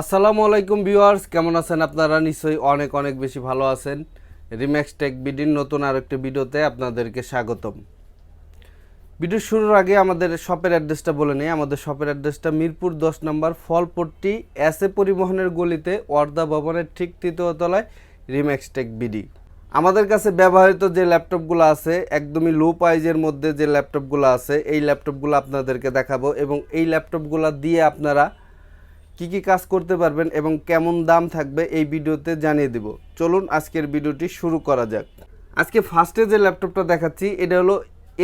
আসসালামু আলাইকুম ভিউয়ার্স, কেমন আছেন আপনারা? নিশ্চয়ই অনেক অনেক বেশি ভালো আছেন। রিম্যাক্স টেক বিডির নতুন আরেকটি ভিডিওতে আপনাদেরকে স্বাগতম। ভিডিও শুরুর আগে আমাদের শপের অ্যাড্রেসটা বলে নিই। আমাদের শপের অ্যাড্রেসটা মিরপুর দশ নম্বর ফলপট্টি এস এ পরিবহনের গলিতে ওয়ার্দা ভবনের ঠিক তৃতীয় তলায় রিম্যাক্স টেক বিডি আমাদের কাছে ব্যবহৃত যে ল্যাপটপগুলো আছে, একদমই লো প্রাইজের মধ্যে যে ল্যাপটপগুলো আছে, এই ল্যাপটপগুলো আপনাদেরকে দেখাবো এবং এই ল্যাপটপগুলো দিয়ে আপনারা কি কি কাজ করতে পারবেন এবং কেমন দাম থাকবে এই ভিডিওতে জানিয়ে দিব। চলুন আজকের ভিডিওটি শুরু করা যাক। আজকে ফার্স্টে যে ল্যাপটপটা দেখাচ্ছি, এটা হলো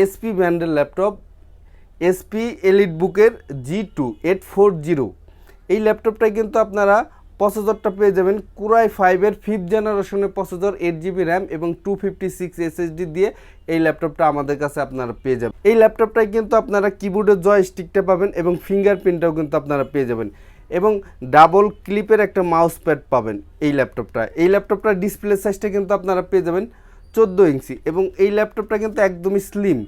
এসপি ব্র্যান্ডের ল্যাপটপ এসপি এলিট বুকের G two eight four zero এই ল্যাপটপটায় কিন্তু আপনারা প্রসেসরটা পেয়ে যাবেন কুরাই ফাইভের ফিফথ জেনারেশনের প্রসেসর এইট জিবি র্যাম এবং টু ফিফটি সিক্স এসএসডি দিয়ে এই ল্যাপটপটা আমাদের কাছে আপনারা পেয়ে যাবেন। এই ল্যাপটপটায় কিন্তু আপনারা কিবোর্ডের জয় স্টিকটা পাবেন এবং ফিঙ্গারপ্রিন্টটাও কিন্তু আপনারা পেয়ে যাবেন। এবং ডাবল ক্লিপের একটা মাউস প্যাড পাবেন এই ল্যাপটপটা এই ল্যাপটপটার ডিসপ্লে সাইজটা কিন্তু আপনারা পেয়ে যাবেন চোদ্দ ইঞ্চি এবং এই ল্যাপটপটা কিন্তু একদমই স্লিম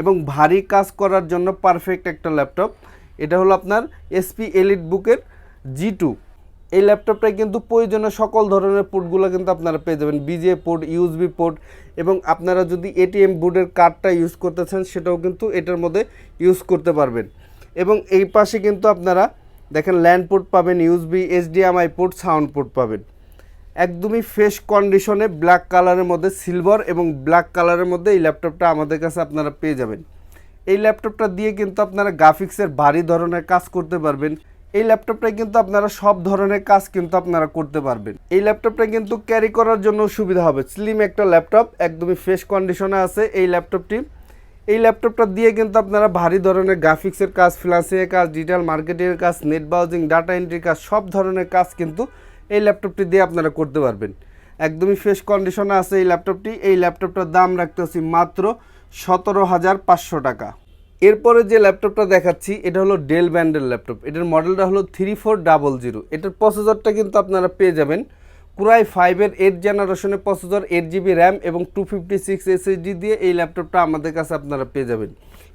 এবং ভারী কাজ করার জন্য পারফেক্ট একটা ল্যাপটপ এটা হলো আপনার এসপি এলিট বুকের জি টু এই ল্যাপটপটায় কিন্তু প্রয়োজনীয় সকল ধরনের পোর্টগুলো কিন্তু আপনারা পেয়ে যাবেন। বিজে পোর্ট ইউএসবি পোর্ট এবং আপনারা যদি এটিএম বোর্ডের কার্ডটা ইউজ করতে চান, সেটাও কিন্তু এটার মধ্যে ইউজ করতে পারবেন। এবং এই পাশে কিন্তু আপনারা দেখেন ল্যান্ড পোর্ট পাবেন USB HDMI port sound port পাবেন। একদমই ফ্রেশ কন্ডিশনে ব্ল্যাক কালারের মধ্যে সিলভার এবং ব্ল্যাক কালারের মধ্যে এই ল্যাপটপটা আমাদের কাছে আপনারা পেয়ে যাবেন। এই ল্যাপটপটা দিয়ে কিন্তু আপনারা গ্রাফিক্সের ভারী ধরনের কাজ করতে পারবেন। এই ল্যাপটপটায় কিন্তু আপনারা সব ধরনের কাজ কিন্তু আপনারা করতে পারবেন। এই ল্যাপটপটা কিন্তু ক্যারি করার জন্য সুবিধা হবে। স্লিম একটা ল্যাপটপ, একদমই ফ্রেশ কন্ডিশনে আছে। এই ল্যাপটপটি এই ল্যাপটপটা দিয়ে কিন্তু আপনারা ভারী ধরনের গ্রাফিক্সের কাজ ফ্লান্সিংয়ের কাজ ডিজিটাল মার্কেটিংয়ের কাজ নেট ব্রাউজিং ডাটা এন্ট্রির কাজ, সব ধরনের কাজ কিন্তু এই ল্যাপটপটি দিয়ে আপনারা করতে পারবেন। একদমই ফ্রেশ কন্ডিশনে আছে এই ল্যাপটপটি এই ল্যাপটপটার দাম রাখতে রাখতেছি মাত্র সতেরো হাজার পাঁচশো টাকা। এরপরে যে ল্যাপটপটা দেখাচ্ছি, এটা হলো ডেল ব্যান্ডের ল্যাপটপ এটার মডেলটা হলো থ্রি ফোর ডাবল জিরো এটার প্রসেসরটা কিন্তু আপনারা পেয়ে যাবেন কুরাই ফাইভের এইট জেনারেশনের প্রসেসর এইট জিবি র্যাম এবং টু ফিফটি সিক্স এসএসডি দিয়ে এই ল্যাপটপটা আমাদের কাছে আপনারা পেয়ে যাবেন।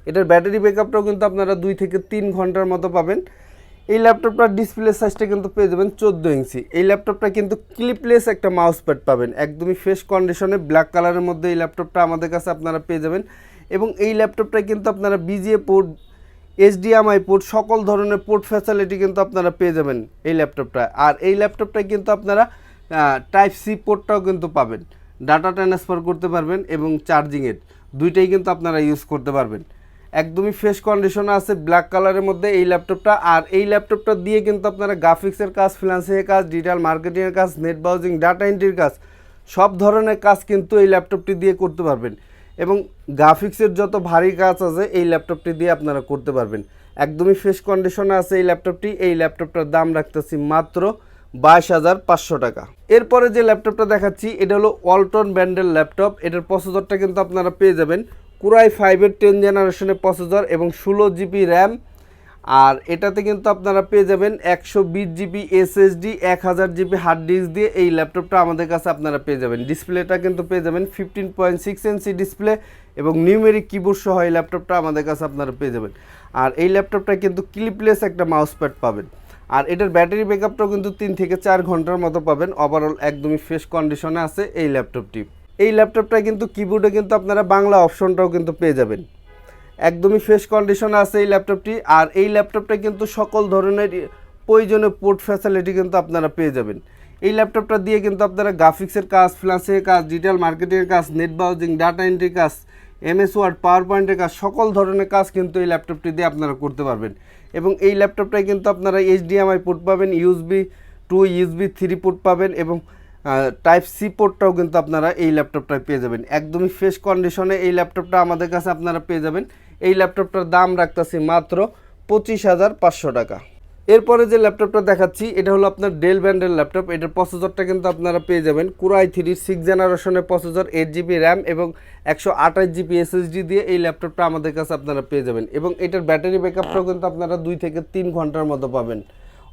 এটার ব্যাটারি ব্যাকআপটাও কিন্তু আপনারা দুই থেকে তিন ঘণ্টার মতো পাবেন। এই ল্যাপটপটার ডিসপ্লে সাইজটা কিন্তু পেয়ে যাবেন চোদ্দ ইঞ্চি। এই ল্যাপটপটা কিন্তু ক্লিপলেস একটা মাউস প্যাড পাবেন। একদমই ফ্রেশ কন্ডিশনে ব্ল্যাক কালারের মধ্যে এই ল্যাপটপটা আমাদের কাছে আপনারা পেয়ে যাবেন। এবং এই ল্যাপটপটায় কিন্তু আপনারা বিজিএ পোর্ট এইচডিএমআই পোর্ট সকল ধরনের পোর্ট ফ্যাসিলিটি কিন্তু আপনারা পেয়ে যাবেন এই ল্যাপটপটা আর এই ল্যাপটপটায় কিন্তু আপনারা টাইপ সি পোর্টটাও কিন্তু পাবেন। ডাটা ট্রান্সফার করতে পারবেন এবং চার্জিংয়ের দুইটাই কিন্তু আপনারা ইউজ করতে পারবেন। একদমই ফ্রেশ কন্ডিশনে আছে ব্ল্যাক কালারের মধ্যে এই ল্যাপটপটা আর এই ল্যাপটপটা দিয়ে কিন্তু আপনারা গ্রাফিক্সের কাজ ফিনান্সিংয়ের কাজ ডিজিটাল মার্কেটিংয়ের কাজ নেট ব্রাউজিং ডাটা এন্ট্রির কাজ, সব ধরনের কাজ কিন্তু এই ল্যাপটপটি দিয়ে করতে পারবেন। এবং গ্রাফিক্সের যত ভারী কাজ আছে, এই ল্যাপটপটি দিয়ে আপনারা করতে পারবেন। একদমই ফ্রেশ কন্ডিশনে আছে এই ল্যাপটপটি এই ল্যাপটপটার দাম রাখতেছি মাত্র বাইশ হাজার পাঁচশো টাকা। এরপরে যে ল্যাপটপটা দেখাচ্ছি, এটা হলো ওয়ালটন ব্র্যান্ডের ল্যাপটপ। এটার প্রসেসরটা কিন্তু আপনারা পেয়ে যাবেন কুরাই ফাইভের টেন জেনারেশনের প্রসেসর এবং ষোলো জিবি র্যাম। আর এটাতে কিন্তু আপনারা পেয়ে যাবেন একশো বিশ জিবি এসএসডি, এক হাজার জিবি হার্ড ডিস্ক দিয়ে এই ল্যাপটপটা আমাদের কাছে আপনারা পেয়ে যাবেন। ডিসপ্লেটা কিন্তু পেয়ে যাবেন fifteen point six inch display এবং নিউমেরিক কিবোর্ড সহ এই ল্যাপটপটা আমাদের কাছে আপনারা পেয়ে যাবেন। আর এই ল্যাপটপটা কিন্তু ক্লিপলেস একটা মাউস প্যাড পাবেন। আর এটার ব্যাটারি ব্যাকআপটাও কিন্তু তিন থেকে চার ঘণ্টার মতো পাবেন। ওভারঅল একদমই ফ্রেশ কন্ডিশনে আছে এই ল্যাপটপটি এই ল্যাপটপটা কিন্তু কিবোর্ডে কিন্তু আপনারা বাংলা অপশনটাও কিন্তু পেয়ে যাবেন। একদমই ফ্রেশ কন্ডিশনে আছে এই ল্যাপটপটি আর এই ল্যাপটপটা কিন্তু সকল ধরনের প্রয়োজনীয় পোর্ট ফ্যাসিলিটি কিন্তু আপনারা পেয়ে যাবেন। এই ল্যাপটপটা দিয়ে কিন্তু আপনারা গ্রাফিক্সের কাজ ফ্লান্সের কাজ ডিজিটাল মার্কেটিংয়ের কাজ নেট ব্রাউজিং ডাটা এন্ট্রি কাজ এমএস ওয়ার্ড পাওয়ার পয়েন্টের কাজ, সকল ধরনের কাজ কিন্তু এই ল্যাপটপটি দিয়ে আপনারা করতে পারবেন। এবং এই ল্যাপটপটায় কিন্তু আপনারা এইচডিএমআই পোর্ট পাবেন, USB two, USB three port পাবেন এবং টাইপ সি পোর্টটাও কিন্তু আপনারা এই ল্যাপটপটায় পেয়ে যাবেন। একদমই ফ্রেশ কন্ডিশনে এই ল্যাপটপটা আমাদের কাছে আপনারা পেয়ে যাবেন। এই ল্যাপটপটার দাম রাখতেছি মাত্র পঁচিশ হাজার পাঁচশো টাকা। এরপরে যে ল্যাপটপটা দেখাচ্ছি, এটা হলো আপনার ডেল ব্র্যান্ডের ল্যাপটপ। এটার প্রসেসরটা কিন্তু আপনারা পেয়ে যাবেন কুরাই থ্রি সিক্স জেনারেশনের প্রসেসর এইট জিবি র্যাম এবং একশো আঠাশ জিবি এসএসডি দিয়ে এই ল্যাপটপটা আমাদের কাছে আপনারা পেয়ে যাবেন। এবং এটার ব্যাটারি ব্যাকআপটাও কিন্তু আপনারা দুই থেকে তিন ঘণ্টার মতো পাবেন।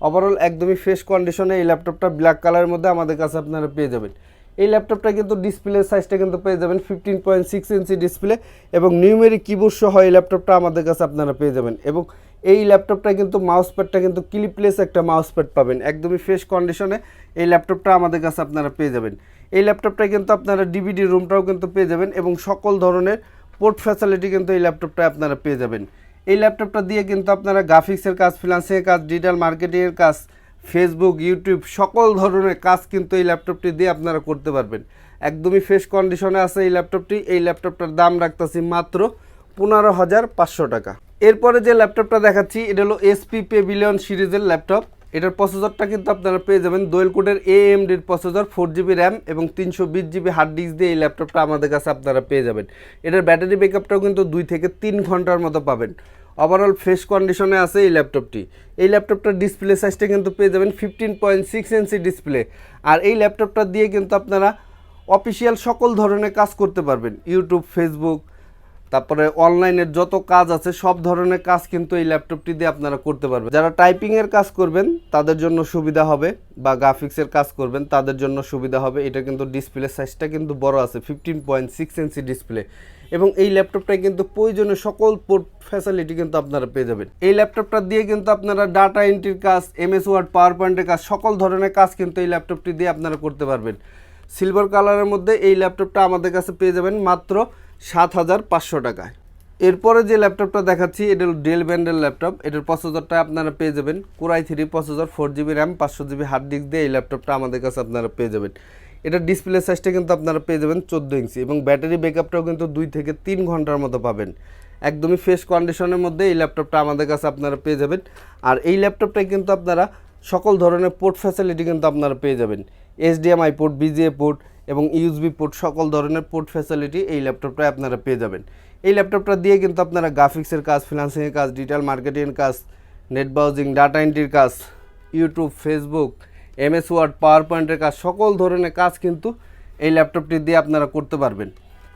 ওভারঅল একদমই ফ্রেশ কন্ডিশনে এই ল্যাপটপটা ব্ল্যাক কালারের মধ্যে আমাদের কাছে আপনারা পেয়ে যাবেন। এই ল্যাপটপটা কিন্তু ডিসপ্লে সাইজটা কিন্তু পেয়ে যাবেন fifteen point six inch display এবং নিউমেরিক কিবোর্ড সহ এই ল্যাপটপটা আমাদের কাছে আপনারা পেয়ে যাবেন। এবং এই ল্যাপটপটা কিন্তু মাউস প্যাডটা কিন্তু ক্লিপলেস একটা মাউস প্যাড পাবেন। একদমই ফ্রেশ কন্ডিশনে এই ল্যাপটপটা আমাদের কাছে আপনারা পেয়ে যাবেন। এই ল্যাপটপটা কিন্তু আপনারা ডিভিডি রুমটাও কিন্তু পেয়ে যাবেন এবং সকল ধরনের পোর্ট ফ্যাসিলিটি কিন্তু এই ল্যাপটপটা আপনারা পেয়ে যাবেন। এই ল্যাপটপটা দিয়ে কিন্তু আপনারা গ্রাফিক্সের কাজ ফ্রিলান্সিংয়ের কাজ ডিজিটাল মার্কেটিংয়ের কাজ ফেসবুক ইউটিউব সকল ধরনের কাজ কিন্তু এই ল্যাপটপটি দিয়ে আপনারা করতে পারবেন। একদমই ফ্রেশ কন্ডিশনে আছে এই ল্যাপটপটি এই ল্যাপটপটার দাম রাখতেছি মাত্র পনেরো হাজার পাঁচশো টাকা। এরপরে যে ল্যাপটপটা দেখাচ্ছি, এটা হলো এসপি পেভিলিয়ন সিরিজের ল্যাপটপ। এটার প্রসেসরটা কিন্তু আপনারা পেয়ে যাবেন দোয়েল কোডের এএমডির প্রসেসর ফোর জিবি র্যাম এবং তিনশো বিশ জিবি হার্ড ডিস্ক দিয়ে এই ল্যাপটপটা আমাদের কাছে আপনারা পেয়ে যাবেন। এটার ব্যাটারি ব্যাকআপটাও কিন্তু দুই থেকে তিন ঘণ্টার মতো পাবেন। ওভারঅল ফ্রেশ কন্ডিশনে আছে এই ল্যাপটপটি। এই ল্যাপটপটার ডিসপ্লে সাইজটা কিন্তু পেয়ে যাবেন fifteen point six inch display আর এই ল্যাপটপটা দিয়ে কিন্তু আপনারা অফিসিয়াল সকল ধরনের কাজ করতে পারবেন। ইউটিউব ফেসবুক তারপরে অনলাইনের যত কাজ আছে, সব ধরনের কাজ কিন্তু এই ল্যাপটপটি দিয়ে আপনারা করতে পারবেন। যারা টাইপিংয়ের কাজ করবেন, তাদের জন্য সুবিধা হবে বা গ্রাফিক্সের কাজ করবেন, তাদের জন্য সুবিধা হবে। এটা কিন্তু ডিসপ্লে সাইজটা কিন্তু বড় আছে fifteen point six inch display এবং এই ল্যাপটপটায় কিন্তু প্রয়োজনীয় সকল পোর্ট ফ্যাসিলিটি কিন্তু আপনারা পেয়ে যাবেন। এই ল্যাপটপটা দিয়ে কিন্তু আপনারা ডাটা এন্ট্রির কাজ এমএস ওয়ার্ড পাওয়ার পয়েন্টের কাজ, সকল ধরনের কাজ কিন্তু এই ল্যাপটপটি দিয়ে আপনারা করতে পারবেন। সিলভার কালারের মধ্যে এই ল্যাপটপটা আমাদের কাছে পেয়ে যাবেন মাত্র সাত হাজার পাঁচশো টাকায়। এরপরে যে ল্যাপটপটা দেখাচ্ছি, এটা হলো ডেল ব্যান্ডের ল্যাপটপ। এটার প্রসেসরটা আপনারা পেয়ে যাবেন। Core i three processor, four GB RAM, পাঁচশো জিবি হার্ড ডিস্ক দিয়ে এই ল্যাপটপটা আমাদের কাছে আপনারা পেয়ে যাবেন। এটার ডিসপ্লে সাইজটা কিন্তু আপনারা পেয়ে যাবেন চোদ্দ ইঞ্চি এবং ব্যাটারি ব্যাকআপটাও কিন্তু দুই থেকে তিন ঘণ্টার মতো পাবেন। একদমই ফ্রেশ কন্ডিশনের মধ্যে এই ল্যাপটপটা আমাদের কাছে আপনারা পেয়ে যাবেন। আর এই ল্যাপটপটায় কিন্তু আপনারা সকল ধরনের পোর্ট ফ্যাসিলিটি কিন্তু আপনারা পেয়ে যাবেন। এইচডিএমআই পোর্ট, বিজিএ পোর্ট এবং ইউএসবি পোর্ট সকল ধরনের পোর্ট ফ্যাসিলিটি এই ল্যাপটপটায় আপনারা পেয়ে যাবেন। এই ল্যাপটপটা দিয়ে কিন্তু আপনারা গ্রাফিক্সের কাজ ফিনান্সিংয়ের কাজ ডিজিটাল মার্কেটিংয়ের কাজ নেট ব্রাউজিং ডাটা এন্ট্রির কাজ YouTube Facebook MS Word power পয়েন্টের কাজ, সকল ধরনের কাজ কিন্তু এই ল্যাপটপটি দিয়ে আপনারা করতে পারবেন।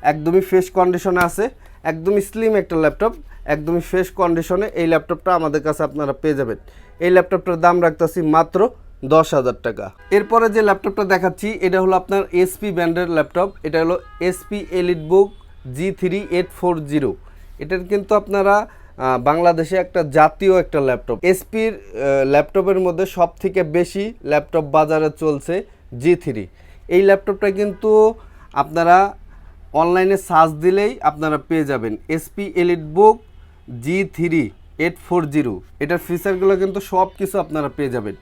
একদমই ফ্রেশ কন্ডিশনে আছে, একদমই স্লিম একটা ল্যাপটপ একদমই ফ্রেশ কন্ডিশনে এই ল্যাপটপটা আমাদের কাছে আপনারা পেয়ে যাবেন। এই ল্যাপটপটার দাম রাখতেছি মাত্র দশ হাজার টাকা। এরপরে যে ল্যাপটপটা দেখাচ্ছি, এটা হলো আপনার এসপি ব্র্যান্ডের ল্যাপটপ। এটা হলো HP EliteBook G three eight four zero এটার কিন্তু আপনারা বাংলাদেশে একটা জাতীয় একটা ল্যাপটপ। এসপির ল্যাপটপের মধ্যে সব থেকে বেশি ল্যাপটপ বাজারে চলছে জি থ্রি এই ল্যাপটপটা কিন্তু আপনারা অনলাইনে সার্চ দিলেই আপনারা পেয়ে যাবেন। HP EliteBook G three eight four zero এটার ফিচারগুলো কিন্তু সব কিছু আপনারা পেয়ে যাবেন।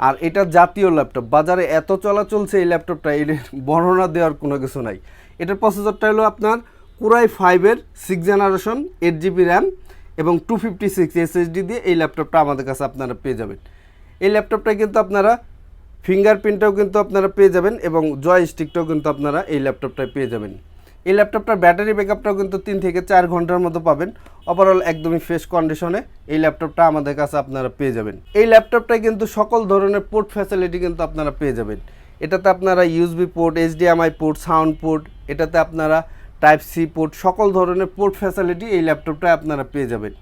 আর এটা জাতীয় ল্যাপটপ। বাজারে এত চলা চলছে এই ল্যাপটপটা, এর বর্ণনা দেওয়ার কোনো কিছু নাই। এটার প্রসেসরটা হলো আপনার কুরাই ফাইভের six generation eight GB RAM এবং টু ফিফটি সিক্স এসএসডি দিয়ে এই ল্যাপটপটা আমাদের কাছে আপনারা পেয়ে যাবেন। এই ল্যাপটপটা কিন্তু আপনারা ফিঙ্গারপ্রিন্টটাও কিন্তু আপনারা পেয়ে যাবেন এবং জয় স্টিকটাও কিন্তু আপনারা এই ল্যাপটপটায় পেয়ে যাবেন। এই ল্যাপটপটার ব্যাটারি ব্যাকআপটাও কিন্তু তিন থেকে চার ঘণ্টার মতো পাবেন। ওভারঅল একদমই ফ্রেশ কন্ডিশনে এই ল্যাপটপটা আমাদের কাছে আপনারা পেয়ে যাবেন। এই ল্যাপটপটায় কিন্তু সকল ধরনের পোর্ট ফ্যাসিলিটি কিন্তু আপনারা পেয়ে যাবেন। এটাতে আপনারা USB port HDMI port sound port এটাতে আপনারা টাইপ সি পোর্ট সকল ধরনের পোর্ট ফ্যাসিলিটি এই ল্যাপটপটায় আপনারা পেয়ে যাবেন।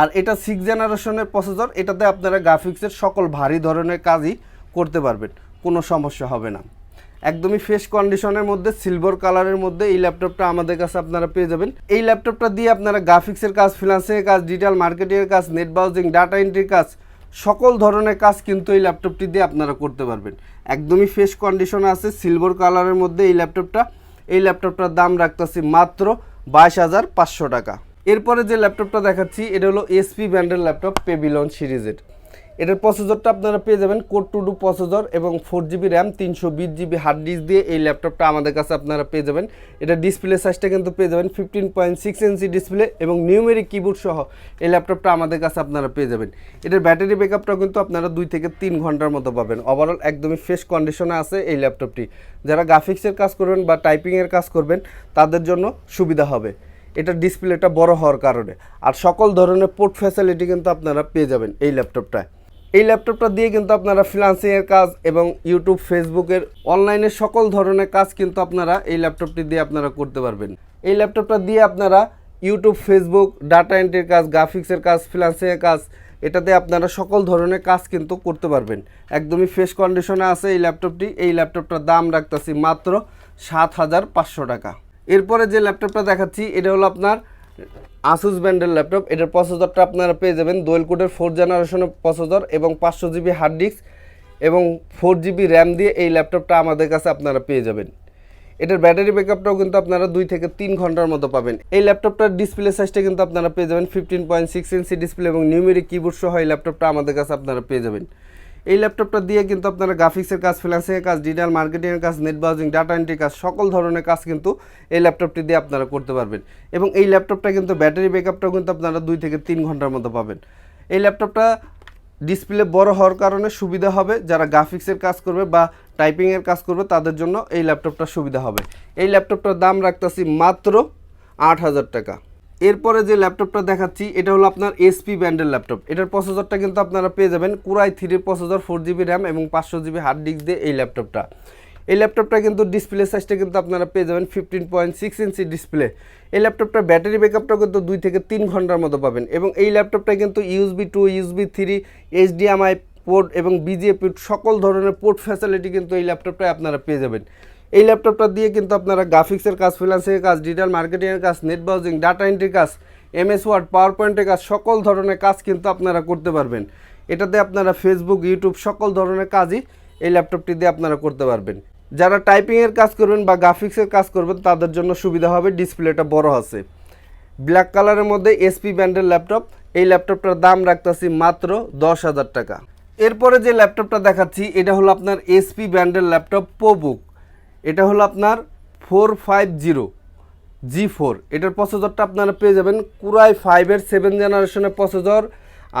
আর এটা সিক্স জেনারেশনের প্রসেসর এটাতে আপনারা গ্রাফিক্সের সকল ভারী ধরনের কাজই করতে পারবেন। কোনো সমস্যা হবে না। একদমই ফ্রেশ কন্ডিশনের মধ্যে সিলভার কালারের মধ্যে এই ল্যাপটপটা আমাদের কাছে আপনারা পেয়ে যাবেন। এই ল্যাপটপটা দিয়ে আপনারা গ্রাফিক্সের কাজ ফিনান্সিংয়ের কাজ ডিজিটাল মার্কেটিংয়ের কাজ নেট ব্রাউজিং ডাটা এন্ট্রির কাজ, সকল ধরনের কাজ কিন্তু এই ল্যাপটপটি দিয়ে আপনারা করতে পারবেন। একদমই ফ্রেশ কন্ডিশনে আছে সিলভার কালারের মধ্যে এই ল্যাপটপটা এই ল্যাপটপটার দাম রাখতেছি মাত্র বাইশ হাজার পাঁচশো টাকা। এরপরে যে ল্যাপটপটা দেখাচ্ছি, এটা হলো এসপি ব্র্যান্ডের ল্যাপটপ পেবিলন সিরিজের এটার প্রসেসরটা আপনারা পেয়ে যাবেন কোড টু ডু প্রসেসর এবং ফোর জিবি র্যাম তিনশো বিশ জিবি হার্ড ডিস্ক দিয়ে এই ল্যাপটপটা আমাদের কাছে আপনারা পেয়ে যাবেন। এটা ডিসপ্লে সাইজটা কিন্তু পেয়ে যাবেন fifteen point six inch display এবং নিউমেরিক কিবোর্ড সহ এই ল্যাপটপটা আমাদের কাছে আপনারা পেয়ে যাবেন। এটার ব্যাটারি ব্যাকআপটাও কিন্তু আপনারা দুই থেকে তিন ঘণ্টার মতো পাবেন। ওভারঅল একদমই ফ্রেশ কন্ডিশনে আছে এই ল্যাপটপটি যারা গ্রাফিক্সের কাজ করবেন বা টাইপিংয়ের কাজ করবেন, তাদের জন্য সুবিধা হবে। এটা ডিসপ্লেটা বড় হওয়ার কারণে। আর সকল ধরনের পোর্ট ফ্যাসিলিটি কিন্তু আপনারা পেয়ে যাবেন এই ল্যাপটপটায় এই ল্যাপটপটা দিয়ে কিন্তু আপনারা ফ্রিলান্সিংয়ের কাজ এবং ইউটিউব ফেসবুকের অনলাইনে সকল ধরনের কাজ কিন্তু আপনারা এই ল্যাপটপটি দিয়ে আপনারা করতে পারবেন। এই ল্যাপটপটা দিয়ে আপনারা ইউটিউব ফেসবুক ডাটা এন্ট্রির কাজ গ্রাফিক্সের কাজ ফ্রিলান্সিংয়ের কাজ এটাতে আপনারা সকল ধরনের কাজ কিন্তু করতে পারবেন। একদমই ফ্রেশ কন্ডিশনে আছে এই ল্যাপটপটি। এই ল্যাপটপটার দাম রাখতেছি মাত্র সাত হাজার পাঁচশো টাকা। এরপরে যে ল্যাপটপটা দেখাচ্ছি, এটা হলো আপনার আসুস ব্র্যান্ডের ল্যাপটপ এটার প্রসেসরটা আপনারা পেয়ে যাবেন দোয়েল কোডের ফোর জেনারেশনের প্রসেসর এবং পাঁচশো জিবি হার্ড ডিস্ক এবং ফোর জিবি র্যাম দিয়ে এই ল্যাপটপটা আমাদের কাছে আপনারা পেয়ে যাবেন। এটার ব্যাটারি ব্যাকআপটাও কিন্তু আপনারা দুই থেকে তিন ঘণ্টার মতো পাবেন। এই ল্যাপটপটার ডিসপ্লে সাইজটা কিন্তু আপনারা পেয়ে যাবেন fifteen point six inch display এবং নিউমেরিক কিবোর্ড সহ এই ল্যাপটপটা আমাদের কাছে আপনারা পেয়ে যাবেন। এই ল্যাপটপটা দিয়ে কিন্তু আপনারা গ্রাফিক্সের কাজ ফ্রিল্যান্সিংয়ের কাজ ডিজিটাল মার্কেটিংয়ের কাজ নেট ব্রাউজিং ডাটা এন্ট্রি কাজ, সকল ধরনের কাজ কিন্তু এই ল্যাপটপটি দিয়ে আপনারা করতে পারবেন। এবং এই ল্যাপটপটা কিন্তু ব্যাটারি ব্যাকআপটাও কিন্তু আপনারা দুই থেকে তিন ঘণ্টার মতো পাবেন। এই ল্যাপটপটা ডিসপ্লে বড় হওয়ার কারণে সুবিধা হবে, যারা গ্রাফিক্সের কাজ করবে বা টাইপিংয়ের কাজ করবে, তাদের জন্য এই ল্যাপটপটা সুবিধা হবে। এই ল্যাপটপটার দাম রাখতেছি মাত্র আট হাজার টাকা। এরপরে যে ল্যাপটপটা দেখাচ্ছি, এটা হলো আপনার এসপি ব্র্যান্ডের ল্যাপটপ। এটার প্রসেসরটা কিন্তু আপনারা পেয়ে যাবেন কুরাই থ্রির প্রসেসর ফোর জিবি র্যাম এবং পাঁচশো জিবি হার্ড ডিস্ক দিয়ে এই ল্যাপটপটা। এই ল্যাপটপটা কিন্তু ডিসপ্লে সাইজটা কিন্তু আপনারা পেয়ে যাবেন fifteen point six inch display এই ল্যাপটপটার ব্যাটারি ব্যাকআপটাও কিন্তু দুই থেকে তিন ঘণ্টার মতো পাবেন এবং এই ল্যাপটপটা কিন্তু USB two USB three HDMI port এবং বিজিএ পোর্ট সকল ধরনের পোর্ট ফ্যাসিলিটি কিন্তু এই ল্যাপটপটায় আপনারা পেয়ে যাবেন। এই ল্যাপটপটা দিয়ে কিন্তু আপনারা গ্রাফিক্সের কাজ ফ্রিল্যান্সিংয়ের কাজ ডিজিটাল মার্কেটিংয়ের কাজ নেট ব্রাউজিং ডাটা এন্ট্রির কাজ এমএস ওয়ার্ড পাওয়ার পয়েন্টের কাজ, সকল ধরনের কাজ কিন্তু আপনারা করতে পারবেন। এটাতে আপনারা ফেসবুক ইউটিউব সকল ধরনের কাজই এই ল্যাপটপটি দিয়ে আপনারা করতে পারবেন। যারা টাইপিংয়ের কাজ করবেন বা গ্রাফিক্সের কাজ করবেন, তাদের জন্য সুবিধা হবে ডিসপ্লেটা বড় আছে। ব্ল্যাক কালারের মধ্যে এসপি ব্র্যান্ডের ল্যাপটপ এই ল্যাপটপটার দাম রাখতেছি মাত্র দশ হাজার টাকা। এরপরে যে ল্যাপটপটা দেখাচ্ছি, এটা হলো আপনার এসপি ব্র্যান্ডের ল্যাপটপ পোবুক এটা হলো আপনার four five zero, G four. এটার প্রসেসরটা আপনারা পেয়ে যাবেন কুরাই ফাইভের সেভেন জেনারেশনের প্রসেসর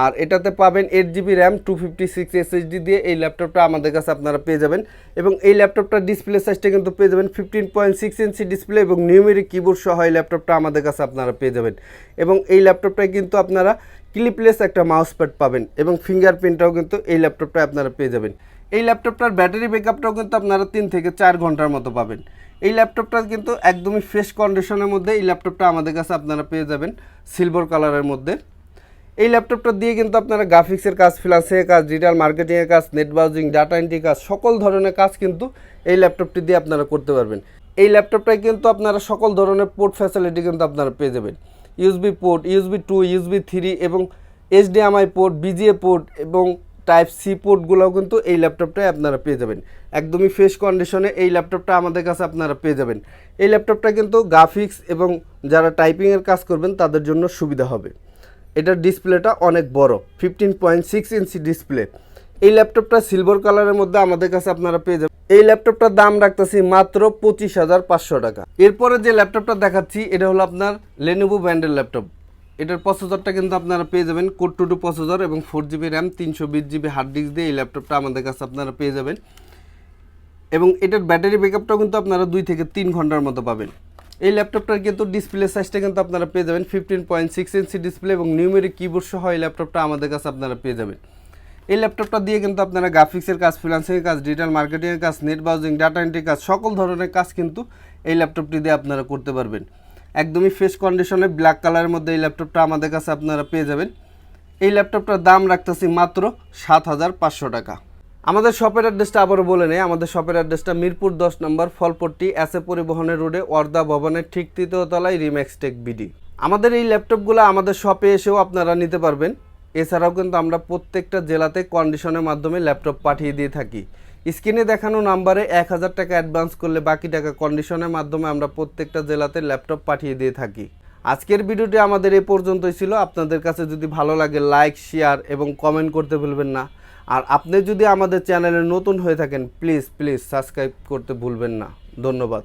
আর এটাতে পাবেন eight GB RAM two fifty six SSD দিয়ে এই ল্যাপটপটা আমাদের কাছে আপনারা পেয়ে যাবেন। এবং এই ল্যাপটপটার ডিসপ্লে সাইজটা কিন্তু পেয়ে যাবেন fifteen point six inch display এবং নিউমেরিক কিবোর্ড সহ এই ল্যাপটপটা আমাদের কাছে আপনারা পেয়ে যাবেন। এবং এই ল্যাপটপটায় কিন্তু আপনারা ক্লিপলেস একটা মাউস প্যাড পাবেন এবং ফিঙ্গারপ্রিন্টটাও কিন্তু এই ল্যাপটপটায় আপনারা পেয়ে যাবেন। এই ল্যাপটপটার ব্যাটারি ব্যাকআপটাও কিন্তু আপনারা তিন থেকে চার ঘণ্টার মতো পাবেন। এই ল্যাপটপটা কিন্তু একদমই ফ্রেশ কন্ডিশনের মধ্যে এই ল্যাপটপটা আমাদের কাছে আপনারা পেয়ে যাবেন সিলভার কালারের মধ্যে। এই ল্যাপটপটা দিয়ে কিন্তু আপনারা গ্রাফিক্সের কাজ ফ্রিল্যান্সিংয়ের কাজ ডিজিটাল মার্কেটিংয়ের কাজ নেট ব্রাউজিং ডাটা এন্ট্রি কাজ, সকল ধরনের কাজ কিন্তু এই ল্যাপটপটি দিয়ে আপনারা করতে পারবেন। এই ল্যাপটপটায় কিন্তু আপনারা সকল ধরনের পোর্ট ফ্যাসিলিটি কিন্তু আপনারা পেয়ে যাবেন। USB port USB two USB three এবং এইচডিএমআই পোর্ট বিজিএ পোর্ট এবং টাইপ সি পোর্টগুলোও কিন্তু এই ল্যাপটপটায় আপনারা পেয়ে যাবেন। একদমই ফ্রেশ কন্ডিশনে এই ল্যাপটপটা আমাদের কাছে আপনারা পেয়ে যাবেন। এই ল্যাপটপটা কিন্তু গ্রাফিক্স এবং যারা টাইপিংয়ের কাজ করবেন, তাদের জন্য সুবিধা হবে। এটার ডিসপ্লেটা অনেক বড় fifteen point six inch display এই ল্যাপটপটা সিলভার কালারের মধ্যে আমাদের কাছে আপনারা পেয়ে যাবেন। এই ল্যাপটপটার দাম রাখতেছি মাত্র পঁচিশ হাজার পাঁচশো টাকা। এরপরে যে ল্যাপটপটা দেখাচ্ছি, এটা হলো আপনার লেনোভো ব্র্যান্ডের ল্যাপটপ এটার প্রসেসরটা কিন্তু আপনারা পেয়ে যাবেন কোড টু টু প্রসেসর এবং ফোর জিবি র্যাম তিনশো বিশ জিবি হার্ড ডিস্ক দিয়ে এই ল্যাপটপটা আমাদের কাছে আপনারা পেয়ে যাবেন। এবং এটার ব্যাটারি ব্যাকআপটাও কিন্তু আপনারা দুই থেকে তিন ঘণ্টার মতো পাবেন। এই ল্যাপটপটার কিন্তু ডিসপ্লে সাইজটা কিন্তু আপনারা পেয়ে যাবেন fifteen point six inch display এবং নিউমেরিক কিবোর্ড সহ এই ল্যাপটপটা আমাদের কাছে আপনারা পেয়ে যাবেন। এই ল্যাপটপটা দিয়ে কিন্তু আপনারা গ্রাফিক্সের কাজ ফ্রিল্যান্সিংয়ের কাজ ডিজিটাল মার্কেটিংয়ের কাজ নেট ব্রাউজিং ডাটা এন্ট্রি কাজ, সকল ধরনের কাজ কিন্তু এই ল্যাপটপটি দিয়ে আপনারা করতে পারবেন। একদমই ফ্রেশ কন্ডিশনে ব্ল্যাক কালারের মধ্যে এই ল্যাপটপটা আমাদের কাছে আপনারা পেয়ে যাবেন। এই ল্যাপটপটার দাম রাখতেছি মাত্র সাত হাজার পাঁচশো টাকা। আমাদের শপের অ্যাড্রেসটা আবারও বলে নেই, আমাদের শপের অ্যাড্রেসটা মিরপুর দশ নম্বর ফলপট্টি এসে পরিবহনের রোডে ওয়ার্দা ভবনের ঠিক তৃতীয় তলায় রিম্যাক্স টেক বিডি আমাদের এই ল্যাপটপগুলো আমাদের শপে এসেও আপনারা নিতে পারবেন। এছাড়াও কিন্তু আমরা প্রত্যেকটা জেলাতে কন্ডিশনের মাধ্যমে ল্যাপটপ পাঠিয়ে দিয়ে থাকি। স্ক্রিনে দেখানো নাম্বারে এক হাজার টাকা অ্যাডভান্স করলে বাকি টাকা কন্ডিশনের মাধ্যমে আমরা প্রত্যেকটা জেলাতে ল্যাপটপ পাঠিয়ে দিয়ে থাকি। আজকের ভিডিওটি আমাদের এ পর্যন্তই ছিল। আপনাদের কাছে যদি ভালো লাগে লাইক শেয়ার এবং কমেন্ট করতে ভুলবেন না। আর আপনি যদি আমাদের চ্যানেলে নতুন হয়ে থাকেন প্লিজ প্লিজ সাবস্ক্রাইব করতে ভুলবেন না। ধন্যবাদ।